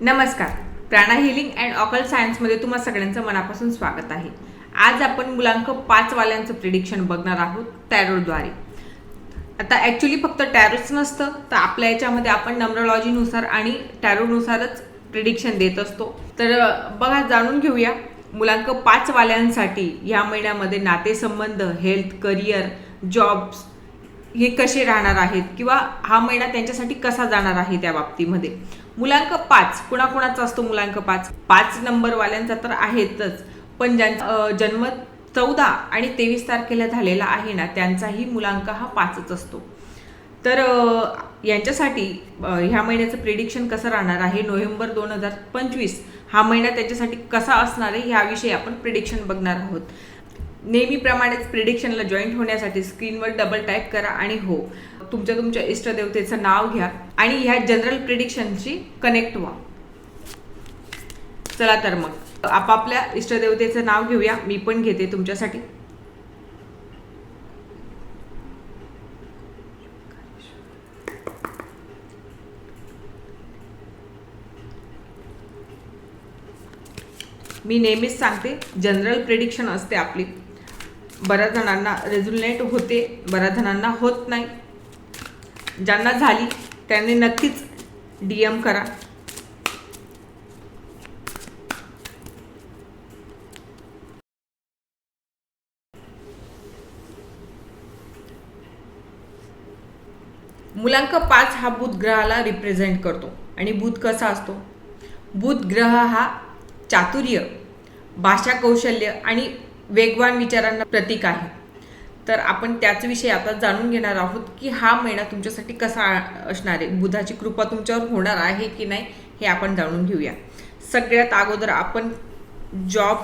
नमस्कार. प्राणा healing and occult सायन्समध्ये तुम्हा सगळ्यांचं मनापासून स्वागत आहे. आज आपण मुलांक पाचवाल्यांचं प्रिडिक्शन बघणार आहोत टॅरोद्वारे आता ॲक्च्युली फक्त टॅरोच नसतं तर आपल्या याच्यामध्ये आपण नम्रॉलॉजीनुसार आणि टॅरोनुसारच प्रिडिक्शन देत असतो. तर बघा जाणून घेऊया. मुलांक पाच वाल्यांसाठी या महिन्यामध्ये नातेसंबंध हेल्थ करिअर जॉब्स हे कसे राहणार आहेत? किंवा हा महिना त्यांच्यासाठी कसा जाणार आहे त्या बाबतीमध्ये? मुलांक पाच. कुणाकुणाचा असतो मुलांक पाच? पाच नंबर वाल्यांचा तर आहेतच. पण ज्यांचा जन्म चौदा आणि तेवीस तारखेला झालेला आहे ना त्यांचाही मुलांक हा पाचच असतो. तर यांच्यासाठी ह्या महिन्याचं प्रिडिक्शन कसं राहणार आहे? नोव्हेंबर दोन हजार पंचवीस हा महिना त्यांच्यासाठी कसा असणार आहे? ह्याविषयी आपण प्रिडिक्शन बघणार आहोत. नेहमीप्रमाणेच प्रिडिक्शनला जॉईंट होण्यासाठी स्क्रीनवर डबल टाईप करा आणि हो. तुमच्या तुमच्या इष्टदेवतेचं नाव घ्या आणि ह्या जनरल प्रिडिक्शनशी कनेक्ट व्हा. चला तर मग आपापल्या इष्टदेवतेचं नाव घेऊया. मी पण घेते तुमच्यासाठी. मी नेहमीच सांगते जनरल प्रिडिक्शन असते आपली. बऱ्याच जणांना रेझुलेट होते बऱ्याच जणांना होत नाही. ज्यांना झाली त्यांनी नक्कीच डी एम करा. मुलांक पाच हा बुध ग्रहाला रिप्रेझेंट करतो. आणि बुध कसा असतो? बुध ग्रह हा चातुर्य भाषा कौशल्य आणि वेगवान विचारांना प्रतीक आहे. तर आपण त्याच विषयी आता जाणून घेणार आहोत की हा महिना तुमच्यासाठी कसा असणार आहे? बुधाची कृपा तुमच्यावर होणार आहे की नाही हे आपण जाणून घेऊया. सगळ्यात अगोदर आपण जॉब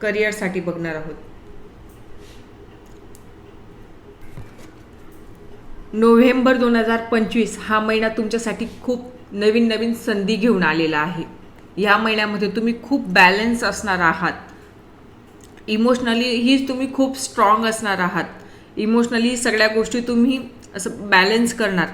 करिअरसाठी बघणार आहोत. नोव्हेंबर दोन हजार पंचवीस हा महिना तुमच्यासाठी खूप नवीन नवीन संधी घेऊन आलेला आहे. या महिन्यामध्ये तुम्ही खूप बॅलन्स असणार आहात. इमोशनली हीच तुम्ही खूप स्ट्रॉंग असणार आहात. इमोशनली सगळ्या गोष्टी तुम्ही असं बॅलन्स करणार.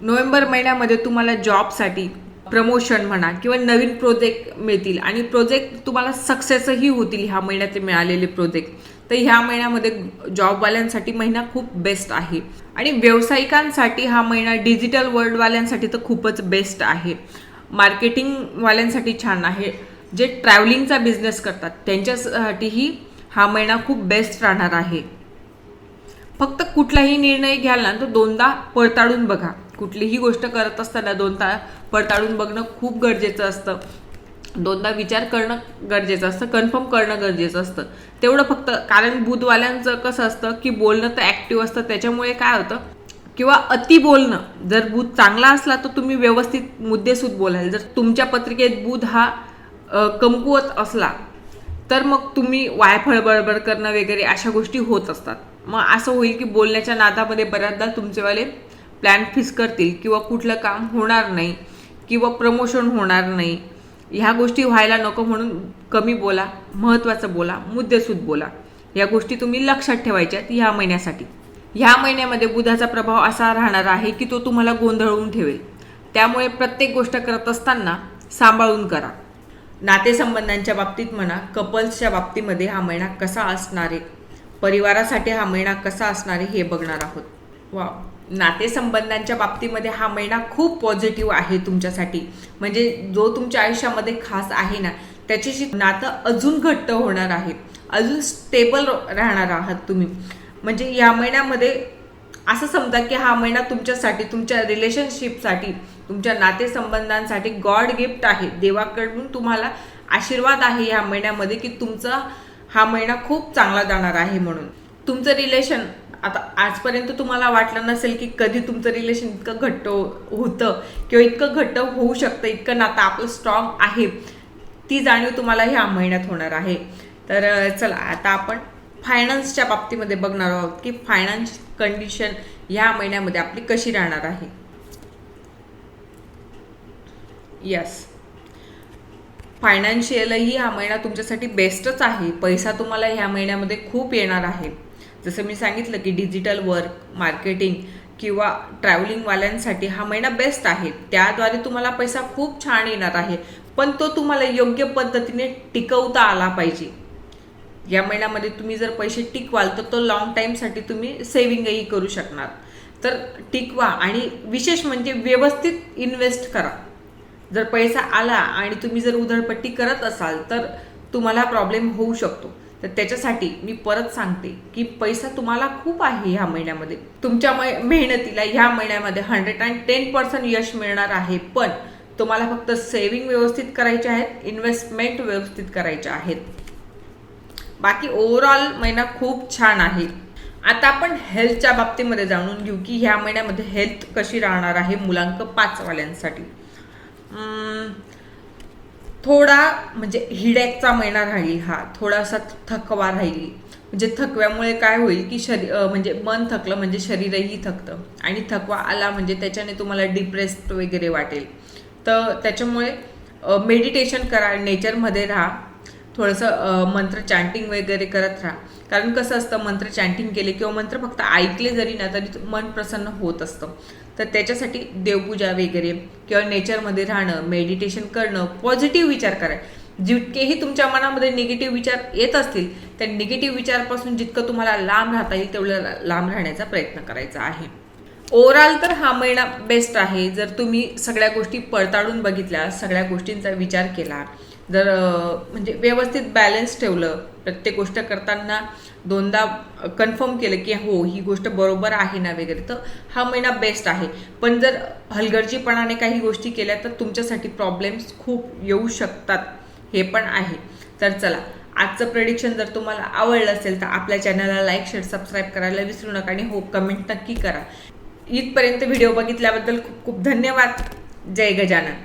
नोव्हेंबर महिन्यामध्ये तुम्हाला जॉबसाठी प्रमोशन म्हणा किंवा नवीन प्रोजेक्ट मिळतील आणि प्रोजेक्ट तुम्हाला सक्सेसही होतील ह्या महिन्यात मिळालेले प्रोजेक्ट तर ह्या महिन्यामध्ये जॉबवाल्यांसाठी महिना खूप बेस्ट आहे. आणि व्यावसायिकांसाठी हा महिना डिजिटल वर्ल्डवाल्यांसाठी तर खूपच बेस्ट आहे. मार्केटिंगवाल्यांसाठी छान आहे. जे ट्रॅव्हलिंगचा बिझनेस करतात त्यांच्यासाठीही हा महिना खूप बेस्ट राहणार आहे. फक्त कुठलाही निर्णय घ्याल ना तर दोनदा पडताळून बघा. कुठलीही गोष्ट करत असताना दोनदा पडताळून बघणं खूप गरजेचं असतं. दोनदा विचार करणं गरजेचं असतं कन्फर्म करणं गरजेचं असतं. तेवढं फक्त कारण बुधवाल्यांचं कसं असतं की बोलणं तर ॲक्टिव्ह असतं त्याच्यामुळे काय होतं? किंवा अति बोलणं. जर बुध चांगला असला तर तुम्ही व्यवस्थित मुद्देसूद बोलाल. जर तुमच्या पत्रिकेत बुध हा कमकुवत असला तर मग तुम्ही वायफळ बडबड करणं वगैरे अशा गोष्टी होत असतात. मग असं होईल की बोलण्याच्या नादामध्ये बऱ्याचदा तुमचेवाले प्लॅन फिक्स करतील किंवा कुठलं काम होणार नाही किंवा प्रमोशन होणार नाही. ह्या गोष्टी व्हायला नको म्हणून कमी बोला महत्त्वाचं बोला मुद्देसूद बोला. या गोष्टी तुम्ही लक्षात ठेवायच्यात ह्या महिन्यासाठी. ह्या महिन्यामध्ये बुधाचा प्रभाव असा राहणार आहे की तो तुम्हाला गोंधळून ठेवेल. त्यामुळे प्रत्येक गोष्ट करत असताना सांभाळून करा. नातेसंबंधांच्या बाबतीत म्हणा कपल्सच्या बाबतीमध्ये हा महिना कसा असणार आहे परिवारासाठी हा महिना कसा असणार आहे हे बघणार आहोत. वा नातेसंबंधांच्या बाबतीमध्ये हा महिना खूप पॉझिटिव्ह आहे तुमच्यासाठी. म्हणजे जो तुमच्या आयुष्यामध्ये खास आहे ना त्याच्याशी नातं अजून घट्ट होणार आहे. अजून स्टेबल राहणार आहात तुम्ही. म्हणजे या महिन्यामध्ये असं समजा की हा महिना तुमच्यासाठी तुमच्या रिलेशनशिपसाठी तुमच्या नातेसंबंधांसाठी गॉड गिफ्ट आहे. देवाकडून तुम्हाला आशीर्वाद आहे ह्या महिन्यामध्ये की तुमचा हा महिना खूप चांगला जाणार आहे म्हणून. तुमचं रिलेशन आता आजपर्यंत तुम्हाला वाटलं नसेल की कधी तुमचं रिलेशन इतकं घट्ट होतं किंवा इतकं घट्ट होऊ शकतं इतकं नातं आपलं स्ट्रॉंग आहे ती जाणीव तुम्हाला ह्या महिन्यात होणार आहे. तर चला आता आपण फायनान्सच्या बाबतीमध्ये बघणार आहोत की फायनान्स कंडिशन ह्या महिन्यामध्ये आपली कशी राहणार आहे. यस फायनान्शियलही हा महिना तुमच्यासाठी बेस्टच आहे. पैसा तुम्हाला ह्या महिन्यामध्ये खूप येणार आहे. जसं मी सांगितलं की डिजिटल वर्क मार्केटिंग किंवा ट्रॅव्हलिंगवाल्यांसाठी हा महिना बेस्ट आहे. त्याद्वारे तुम्हाला पैसा खूप छान येणार आहे. पण तो तुम्हाला योग्य पद्धतीने टिकवता आला पाहिजे. या महिन्यामध्ये तुम्ही जर पैसे टिकवाल तर तो लॉंग टाईमसाठी तुम्ही सेव्हिंगही करू शकणार. तर टिकवा आणि विशेष म्हणजे व्यवस्थित इन्व्हेस्ट करा. जर पैसा आला आणि तुम्ही जर उधळपट्टी करत असाल तर तुम्हाला प्रॉब्लेम होऊ शकतो. तर त्याच्यासाठी मी परत सांगते की पैसा तुम्हाला खूप आहे ह्या महिन्यामध्ये. तुमच्या मेहनतीला ह्या महिन्यामध्ये हंड्रेड अँड टेन पर्सेंट यश मिळणार आहे पण तुम्हाला फक्त सेव्हिंग व्यवस्थित करायचे आहेत इन्व्हेस्टमेंट व्यवस्थित करायचे आहेत. बाकी ओव्हरऑल महिना खूप छान आहे. आता आपण हेल्थच्या बाबतीमध्ये जाणून घेऊ की ह्या महिन्यामध्ये हेल्थ कशी राहणार आहे मुलांक पाचवाल्यांसाठी. थोडा म्हणजे हिडॅकचा महिना राहील हा थोडासा थकवा राहील. म्हणजे थकव्यामुळे काय होईल की शरी म्हणजे मन थकलं म्हणजे शरीरही थकतं. आणि थकवा आला म्हणजे त्याच्याने तुम्हाला डिप्रेस्ड वगैरे वाटेल. तर त्याच्यामुळे मेडिटेशन करा नेचरमध्ये राहा. थोडंसं मंत्र चॅन्टिंग वगैरे करत राहा. कारण कसं असतं मंत्र चॅन्टिंग केले किंवा मंत्र फक्त ऐकले जरी ना तरी मन प्रसन्न होत असतं. तर त्याच्यासाठी देवपूजा वगैरे किंवा नेचरमध्ये राहणं मेडिटेशन करणं पॉझिटिव्ह विचार करा. जितकेही तुमच्या मनामध्ये निगेटिव्ह विचार येत असतील त्या निगेटिव्ह विचारपासून जितकं तुम्हाला लांब राहता येईल तेवढं लांब राहण्याचा प्रयत्न करायचा आहे. ओव्हरऑल तर हा महिना बेस्ट आहे. जर तुम्ही सगळ्या गोष्टी पडताळून बघितल्या सगळ्या गोष्टींचा विचार केला जर म्हणजे व्यवस्थित बॅलन्स ठेवलं प्रत्येक गोष्ट करताना दोनदा कन्फर्म केलं की हो ही गोष्ट बरोबर आहे ना वगैरे तर हा महिना बेस्ट आहे. पण जर हलगर्जीपणाने काही गोष्टी केल्या तर तुमच्यासाठी प्रॉब्लेम्स खूप येऊ शकतात. हे पण आहे. तर चला आजचं प्रेडिक्शन जर तुम्हाला आवडलं असेल तर आपल्या चॅनलला लाईक शेअर सबस्क्राईब करायला विसरू नका आणि हो कमेंट नक्की करा. इथपर्यंत व्हिडिओ बघितल्याबद्दल खूप खूप धन्यवाद. जय गजानन.